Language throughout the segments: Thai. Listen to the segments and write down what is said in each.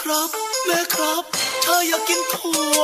ครับ แม่ครับ เธออยากกินถั่ว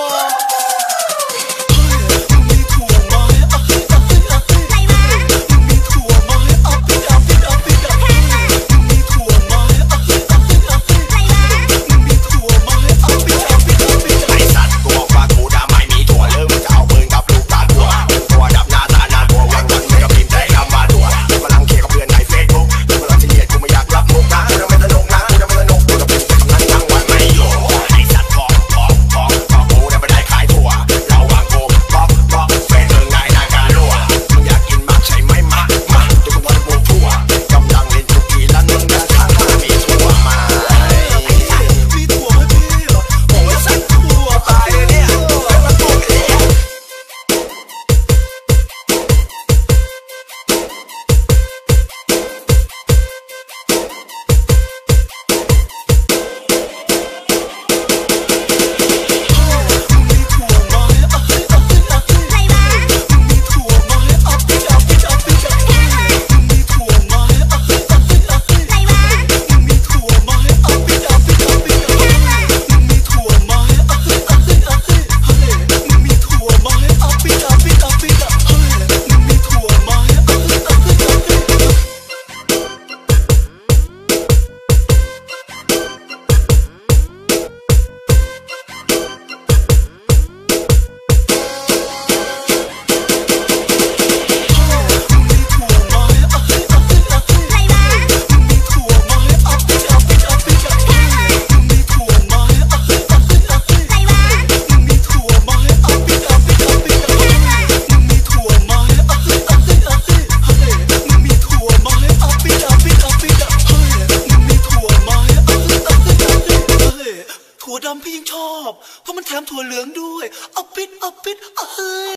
ดำพี่ยังชอบ เพราะมันแถมถั่วเหลืองด้วย เอาปิดเอาปิดเฮ้ย